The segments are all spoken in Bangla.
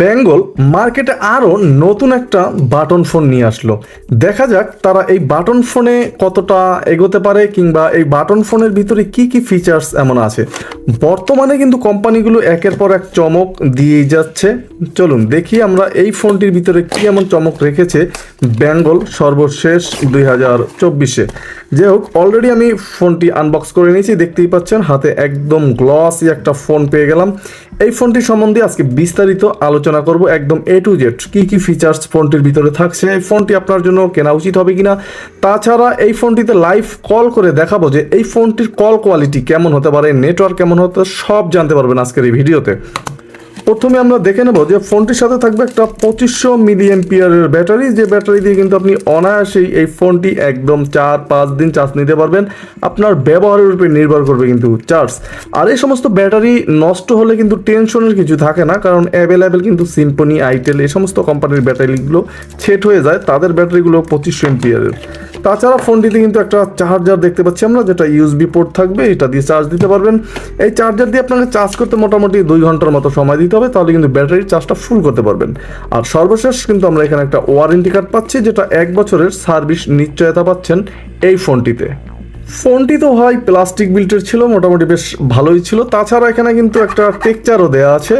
বেঙ্গল মার্কেটে আরও নতুন একটা বাটন ফোন নিয়ে আসলো। দেখা যাক তারা এই বাটন ফোনে কতটা এগোতে পারে কিংবা এই বাটন ফোনের ভিতরে কি কি ফিচার্স এমন আছে। বর্তমানে কিন্তু কোম্পানিগুলো একের পর এক চমক দিয়েই যাচ্ছে। চলুন দেখি আমরা এই ফোনটির ভিতরে কি এমন চমক রেখেছে বেঙ্গল সর্বশেষ দুই হাজার চব্বিশে। যাই হোক অলরেডি আমি ফোনটি আনবক্স করে নিয়েছি, দেখতেই পাচ্ছেন, হাতে একদম গ্লসি একটা ফোন পেয়ে গেলাম। এই ফোনটি সম্বন্ধে আজকে বিস্তারিত আলোচনা করব একদম এ টু জেড কি কি ফিচার্স ফোনটির ভিতরে থাকছে, এই ফোনটি আপনার জন্য কেনা উচিত হবে কিনা। তাছাড়া এই ফোনটিতে লাইভ কল করে দেখাবো যে এই ফোনটির কল কোয়ালিটি কেমন হতে পারে নেটওয়ার্ক কেমন হতে সব জানতে পারবেন আজকের এই ভিডিওতে প্রথমে আমরা দেখে নেব যে ফোনটির সাথে থাকবে একটা পঁচিশশো মিলি এমপিয়ারের ব্যাটারি। যে ব্যাটারি দিয়ে কিন্তু আপনি অনায়াসেই এই ফোনটি একদম চার, পাঁচ দিন চার্জ নিতে পারবেন। আপনার ব্যবহারের উপর নির্ভর করবে কিন্তু চার্জ। আর এই সমস্ত ব্যাটারি নষ্ট হলে কিন্তু টেনশনের কিছু থাকে না, কারণ অ্যাভেলেবেল কিন্তু সিম্পনি আইটেল এই সমস্ত কোম্পানির ব্যাটারিগুলো ছেট হয়ে যায়। তাদের ব্যাটারিগুলো পঁচিশশো এমপিয়ারের তাছাড়া ফোনটিতে কিন্তু একটা চার্জার দেখতে পাচ্ছি আমরা, যেটা ইউএসবি পোর্ট থাকবে, এটা দিয়ে চার্জ দিতে পারবেন। এই চার্জার দিয়ে আপনাকে চার্জ করতে মোটামুটি দুই ঘণ্টার মতো সময় দিতে হবে, তাহলে কিন্তু ব্যাটারির চার্জটা ফুল করতে পারবেন। আর সর্বশেষ কিন্তু আমরা এখানে একটা ওয়ারেন্টি কার্ড পাচ্ছি, যেটা এক বছরের সার্ভিস নিশ্চয়তা পাচ্ছেন এই ফোনটিতে ফোনটি তো হয় প্লাস্টিক বিল্টের ছিল, মোটামুটি বেশ ভালোই ছিল। তাছাড়া এখানে কিন্তু একটা টেকচারও দেওয়া আছে,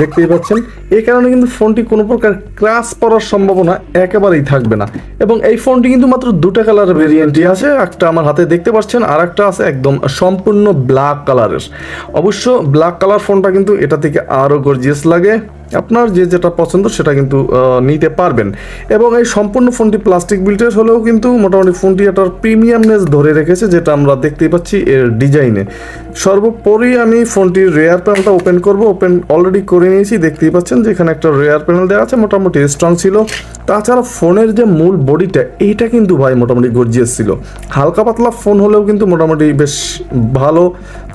দেখতেই পাচ্ছেন। এই কারণে কিন্তু ফোনটি কোনো প্রকার ক্রাশ পড়ার সম্ভাবনা একেবারেই থাকবে না। এবং এই ফোনটি কিন্তু মাত্র দুটা কালারের ভেরিয়েন্টই আছে, একটা আমার হাতে দেখতে পাচ্ছেন আর একটা আছে একদম সম্পূর্ণ ব্ল্যাক কালারের। অবশ্য ব্ল্যাক কালার ফোনটা কিন্তু এটা থেকে আরও গর্জিয়াস লাগে। আপনার যে যেটা পছন্দ সেটা কিন্তু নিতে পারবেন। এবং এই সম্পূর্ণ ফোনটি প্লাস্টিক বিল্টের হলেও কিন্তু মোটামুটি ফোনটি এটার প্রিমিয়ামনেস ধরে রেখেছে, যেটা আমরা দেখতেই পাচ্ছি এর ডিজাইনে সর্বোপরি আমি ফোনটির রেয়ার প্যানেলটা ওপেন করব ওপেন অলরেডি করে নিয়েছি, দেখতেই পাচ্ছেন। যে এখানে একটা রেয়ার প্যানেল দেওয়া আছে, মোটামুটি স্ট্রং ছিল। তাছাড়া ফোনের যে মূল বডিটা, এইটা কিন্তু ভাই মোটামুটি গর্জিয়াস ছিল। হালকা পাতলা ফোন হলেও কিন্তু মোটামুটি বেশ ভালো।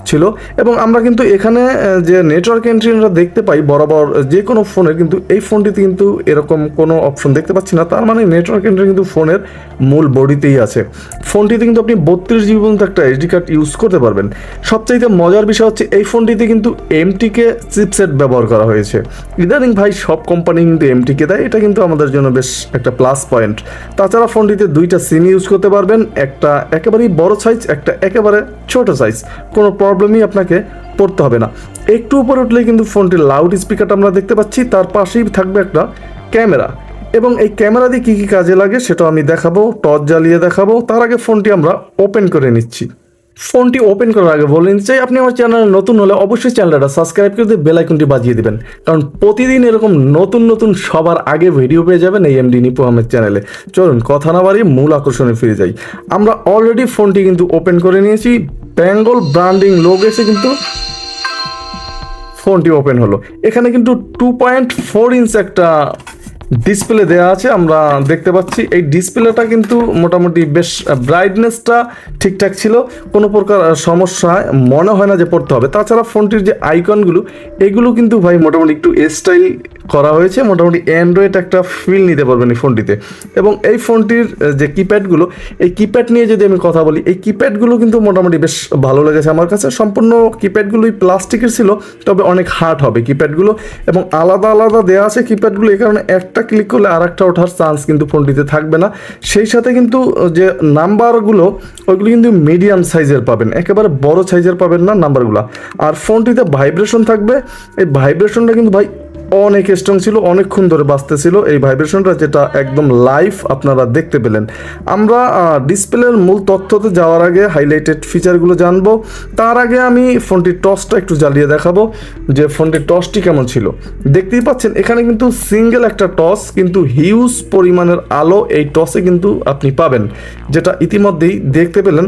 ছিল এবং আমরা কিন্তু এখানে যে নেটওয়ার্ক এন্ট্রি আমরা দেখতে পাই বরাবর যে কোনো ফোনের কিন্তু এই ফোনটিতে কিন্তু এরকম কোনো অপশন দেখতে পাচ্ছি না। তার মানে নেটওয়ার্ক এন্ট্রি কিন্তু ফোনের মূল বডিতেই আছে। ফোনটিতে কিন্তু আপনি বত্রিশ জিবি পর্যন্ত একটা এইচডি কার্ড ইউজ করতে পারবেন। সবচাইতে মজার বিষয় হচ্ছে এই ফোনটিতে কিন্তু এমটিকে চিপসেট ব্যবহার করা হয়েছে। ইদানিং ভাই সব কোম্পানি কিন্তু এমটিকে দেয়। এটা কিন্তু আমাদের জন্য বেশ একটা প্লাস পয়েন্ট তাছাড়া ফোনটিতে দুইটা সিম ইউজ করতে পারবেন। একটা একেবারেই বড় সাইজ একটা একেবারে ছোট সাইজ কোনো প্রবলেমই আপনাকে পড়তে হবে না। একটু উপরে উঠলেই কিন্তু ফোনটির লাউড স্পিকারটা আমরা দেখতে পাচ্ছি, তার পাশেই থাকবে একটা ক্যামেরা। এবং এই ক্যামেরা দিয়ে কী কী কাজে লাগে সেটা আমি দেখাবো, টর্চ জ্বালিয়ে দেখাবো, তার আগে ফোনটি আমরা ওপেন করে নিচ্ছি। ফোনটি ওপেন করার আগে বলে নিতে চাই আপনি আমার চ্যানেলে নতুন হলে অবশ্যই চ্যানেলটা সাবস্ক্রাইব করে দিয়ে বেল আইকনটি বাজিয়ে দিবেন। কারণ প্রতিদিন এরকম নতুন নতুন সবার আগে ভিডিও পেয়ে যাবেন এই এমডি নিপু আহমেদ চ্যানেলে চলুন, কথা না বাড়িয়ে মূল আকর্ষণে ফিরে যাই। আমরা অলরেডি ফোনটি কিন্তু ওপেন করে নিয়েছি। বেঙ্গল ব্র্যান্ডিং লোক এসে কিন্তু ফোনটি ওপেন হলো। এখানে কিন্তু টু পয়েন্ট ফোর ইঞ্চ একটা ডিসপ্লে দেওয়া আছে, আমরা দেখতে পাচ্ছি। এই ডিসপ্লেটা কিন্তু মোটামুটি বেশ ব্রাইটনেসটা ঠিকঠাক ছিল। কোনো প্রকার সমস্যা মনে হয় না যে পড়তে হবে। তাছাড়া ফোনটির যে আইকনগুলো এগুলো কিন্তু ভাই মোটামুটি একটু স্টাইল করা হয়েছে। মোটামুটি অ্যান্ড্রয়েড একটা ফিল নিতে পারবেন এই ফোনটিতে। এবং এই ফোনটির যে কিপ্যাডগুলো এই কিপ্যাড নিয়ে যদি আমি কথা বলি, এই কিপ্যাডগুলো কিন্তু মোটামুটি বেশ ভালো লেগেছে আমার কাছে। সম্পূর্ণ কিপ্যাডগুলোই প্লাস্টিকের ছিল, তবে অনেক হার্ড হবে কিপ্যাডগুলো এবং আলাদা আলাদা দেওয়া আছে কিপ্যাডগুলো এই কারণে একটা ক্লিক করলে আর একটা ওঠার চান্স কিন্তু ফোনটিতে থাকবে না। সেই সাথে কিন্তু যে নাম্বারগুলো ওইগুলো কিন্তু মিডিয়াম সাইজের পাবেন। একেবারে বড় সাইজের পাবেন না নাম্বারগুলো আর ফোনটিতে ভাইব্রেশন থাকবে। এই ভাইব্রেশনটা কিন্তু ভাই অনেক স্ট্রং ছিল, অনেকক্ষণ ধরে বাঁচতেছিল। এই ভাইব্রেশনটা যেটা একদম লাইভ আপনারা দেখতে পেলেন। আমরা ডিসপ্লের মূল তথ্যতে যাওয়ার আগে হাইলাইটেড ফিচারগুলো জানব। তার আগে আমি ফোনটির টসটা একটু জ্বালিয়ে দেখাবো যে ফোনটির টসটি কেমন ছিল। দেখতেই পাচ্ছেন, এখানে কিন্তু সিঙ্গেল একটা টস কিন্তু হিউজ পরিমাণের আলো এই টসে কিন্তু আপনি পাবেন। যেটা ইতিমধ্যেই দেখতে পেলেন,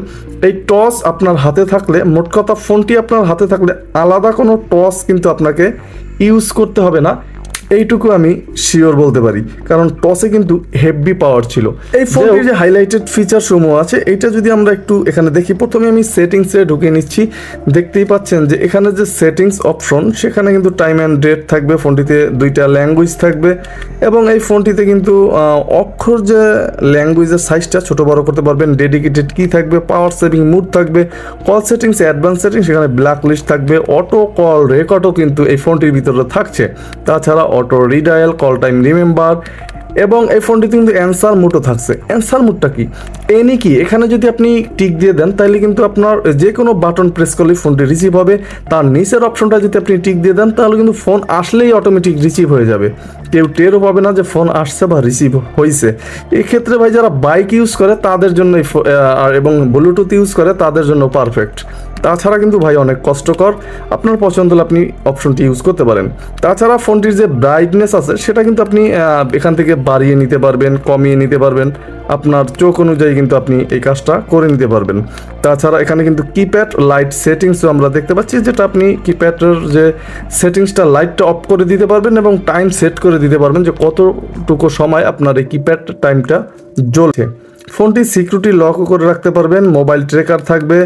এই টস আপনার হাতে থাকলে, মোট কথা ফোনটি আপনার হাতে থাকলে আলাদা কোনো টস কিন্তু আপনাকে ইউজ করতে হবে না। এইটুকু আমি শিওর বলতে পারি। কারণ টসে কিন্তু হেভি পাওয়ার ছিল। এই ফোনটির যে হাইলাইটেড ফিচার সমূহ আছে এটা যদি আমরা একটু এখানে দেখি প্রথমে আমি সেটিংসে ঢুকে নিচ্ছি। দেখতেই পাচ্ছেন যে এখানে যে সেটিংস অপশন সেখানে কিন্তু টাইম অ্যান্ড ডেট থাকবে ফোনটিতে দুইটা ল্যাঙ্গুয়েজ থাকবে। এবং এই ফোনটিতে কিন্তু অক্ষর যে ল্যাঙ্গুয়েজের সাইজটা ছোটো বড় করতে পারবেন ডেডিকেটেড কি থাকবে পাওয়ার সেভিং মুড থাকবে কল সেটিংস অ্যাডভান্স সেটিংস সেখানে ব্ল্যাক লিস্ট থাকবে অটো কল রেকর্ডও কিন্তু এই ফোনটির ভিতরে থাকছে। তাছাড়া auto redial call time remember এবং এই ফোনটিতে কিন্তু অ্যান্সার মুডও থাকছে। অ্যান্সার মুডটা কি? এনি কি? এখানে যদি আপনি টিক দিয়ে দেন তাহলে কিন্তু আপনার যে কোনো বাটন প্রেস করলে ফোনটি রিসিভ হবে। তার নিচের অপশনটা যদি আপনি টিক দিয়ে দেন, তাহলে কিন্তু ফোন আসলেই অটোমেটিক রিসিভ হয়ে যাবে। কেউ টেরও পাবে না যে ফোন আসছে বা রিসিভ হয়েছে এক্ষেত্রে ভাই, যারা বাইক ইউজ করে, তাদের জন্য এবং ব্লুটুথ ইউজ করে, তাদের জন্য পারফেক্ট তাছাড়া কিন্তু ভাই অনেক কষ্টকর। আপনার পছন্দ হলে আপনি অপশনটি ইউজ করতে পারেন। তাছাড়া ফোনটির যে ব্রাইটনেস আছে, সেটা কিন্তু আপনি এখান থেকে বাড়িয়ে নিতে পারবেন, কমিয়ে নিতে পারবেন। আপনার চোখ অনুযায়ী কিন্তু আপনি এই কাজটা করে নিতে পারবেন। তাছাড়া এখানে কিন্তু কিপ্যাড লাইট সেটিংসও আমরা দেখতে পাচ্ছি, যেটা আপনি কিপ্যাডের যে সেটিংসটা লাইটটা অফ করে দিতে পারবেন এবং টাইম সেট করে দিতে পারবেন যে কতটুকু সময় আপনার এই কিপ্যাড টাইমটা জ্বলছে। ফোনটি সিকিউরিটি লকও করে রাখতে পারবেন, মোবাইল ট্রেকার থাকবে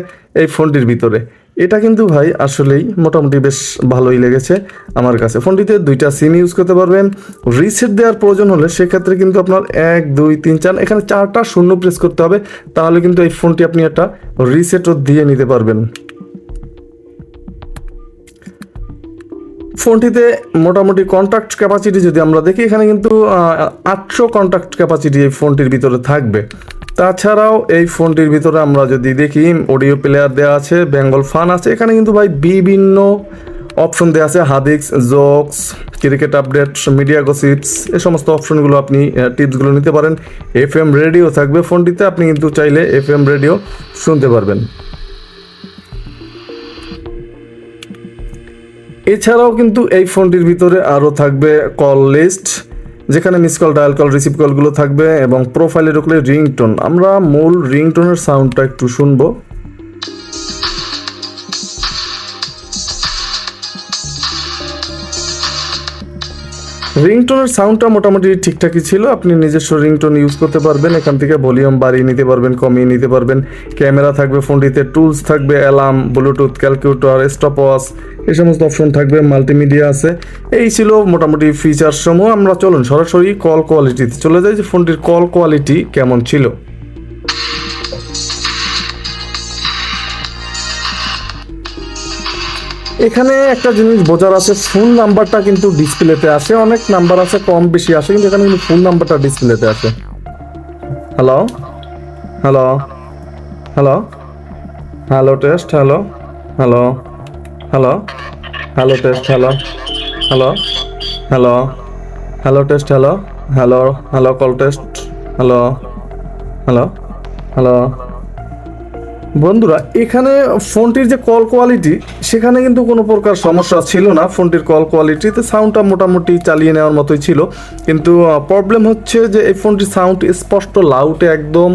এই ফোনটির ভিতরে। এটা কিন্তু ভাই আসলেই মোটামুটি বেশ ভালোই লেগেছে আমার কাছে। ফোনটিতে দুইটা সিম ইউজ করতে পারবেন। রিসেট দেওয়ার প্রয়োজন হলে সেক্ষেত্রে কিন্তু আপনার এক, দুই, তিন, চার, এখানে চারটা শূন্য প্রেস করতে হবে, তাহলে কিন্তু এই ফোনটি আপনি একটা রিসেটও দিয়ে নিতে পারবেন। ফোনটিতে মোটামুটি কন্ট্যাক্ট ক্যাপাসিটি যদি আমরা দেখি, এখানে কিন্তু আটশো কন্ট্যাক্ট ক্যাপাসিটি এই ফোনটির ভিতরে থাকবে। তাছাড়াও এই ফোনটির ভিতরে আমরা যদি দেখি, অডিও প্লেয়ার দেওয়া আছে, বেঙ্গল ফান আছে, এখানে কিন্তু ভাই বিভিন্ন অপশন দেওয়া আছে হাদিক্স jokes cricket update media gossips এই সমস্ত অপশনগুলো আপনি টিপসগুলো নিতে পারেন। এফ এম রেডিও থাকবে ফোনটিতে, আপনি কিন্তু চাইলে এফ এম রেডিও শুনতে পারবেন। এছাড়াও কিন্তু এই ফোনটির ভিতরে আরও থাকবে কল লিস্ট যেখানে miss call dial call receive কলগুলো থাকবে এবং প্রোফাইলে ঢুকলে রিংটোন আমরা মূল রিংটোনের সাউন্ডটা একটু শুনব। রিংটোনের সাউন্ডটা মোটামুটি ঠিকঠাকই ছিল। আপনি নিজস্ব রিংটোন ইউজ করতে পারবেন। এখান থেকে ভলিউম বাড়িয়ে নিতে পারবেন, কমিয়ে নিতে পারবেন। ক্যামেরা থাকবে ফোনটিতে টুলস থাকবে alarm Bluetooth calculator stopwatch এই সমস্ত অপশন থাকবে মাল্টিমিডিয়া আছে। এই ছিল মোটামুটি ফিচার সমূহ। আমরা চলুন সরাসরি কল কোয়ালিটিতে চলে যাই যে ফোনটির কল কোয়ালিটি কেমন ছিল। এখানে একটা জিনিস বোঝার আছে ফোন নাম্বারটা কিন্তু ডিসপ্লেতে আসে। অনেক নাম্বার আছে, কম বেশি আসে, কিন্তু এখানে কিন্তু ফোন নাম্বারটা ডিসপ্লেতে আসে। Hello hello hello hello test hello hello hello hello test hello hello hello hello test hello hello hello call test hello hello hello বন্ধুরা, এখানে ফোনটির যে কল কোয়ালিটি সেখানে কিন্তু কোনো প্রকার সমস্যা ছিল না ফোনটির কল কোয়ালিটিতে সাউন্ডটা মোটামুটি চালিয়ে নেওয়ার মতোই ছিল। কিন্তু প্রবলেম হচ্ছে যে এই ফোনটির সাউন্ড স্পষ্ট লাউটে একদম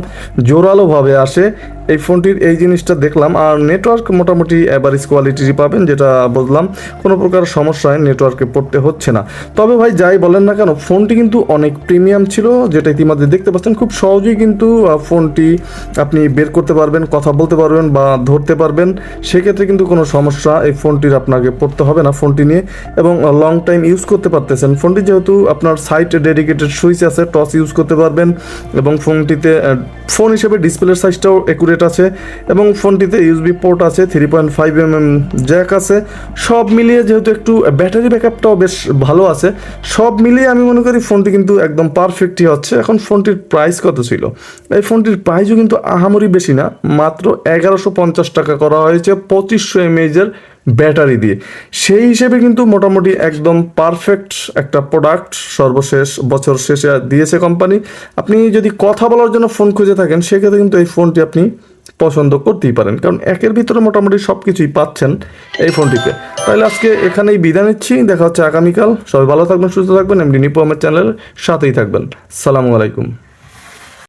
জোরালোভাবে আসে। এই ফোনটির এই জিনিসটা দেখলাম, আর নেটওয়ার্ক মোটামুটি অ্যাভারেজ কোয়ালিটিরই পাবেন, যেটা বললাম, কোনো প্রকার সমস্যায় নেটওয়ার্কে পড়তে হচ্ছে না। তবে ভাই, যাই বলেন না কেন, ফোনটি কিন্তু অনেক প্রিমিয়াম ছিল, যেটা ইতিমধ্যে দেখতে পাচ্ছেন, খুব সহজেই কিন্তু ফোনটি আপনি বের করতে পারবেন, কথা বলতে পারবেন বা ধরতে পারবেন। সেক্ষেত্রে কিন্তু কোনো সমস্যা এই ফোনটির আপনাকে পড়তে হবে না, ফোনটি নিয়ে। এবং লং টাইম ইউজ করতে পারতেছেন। ফোনটি যেহেতু আপনার সাইট ডেডিকেটেড সুইচ আছে টস ইউজ করতে পারবেন এবং ফোনটিতে ফোন হিসেবে ডিসপ্লের সাইজটাও একুরেট আছে এবং ফোনটিতে ইউএসবি পোর্ট আছে three point five M M jack আছে। সব মিলিয়ে যেহেতু একটু ব্যাটারি ব্যাকআপটাও বেশ ভালো আছে, সব মিলিয়ে আমি মনে করি ফোনটি কিন্তু একদম পারফেক্টই হচ্ছে। এখন ফোনটির প্রাইস কত ছিল? এই ফোনটির প্রাইসও কিন্তু আহামরি বেশি না, মাত্র এগারোশো পঞ্চাশ টাকা করা হয়েছে, পঁচিশশো এমএইচের ব্যাটারি দিয়ে। সেই হিসেবে কিন্তু মোটামুটি একদম পারফেক্ট একটা প্রোডাক্ট সর্বশেষ বছর শেষে দিয়েছে কোম্পানি আপনি যদি কথা বলার জন্য ফোন খুঁজে থাকেন, সেক্ষেত্রে কিন্তু এই ফোনটি আপনি পছন্দ করতেই পারেন। কারণ একের ভিতরে মোটামুটি সব কিছুই পাচ্ছেন এই ফোনটিতে তাহলে আজকে এখানেই বিদায় নিচ্ছি। দেখা হচ্ছে আগামীকাল। সবাই ভালো থাকবেন, সুস্থ থাকবেন। এমডি নিপো আমার চ্যানেলের সাথেই থাকবেন। সালামু আলাইকুম।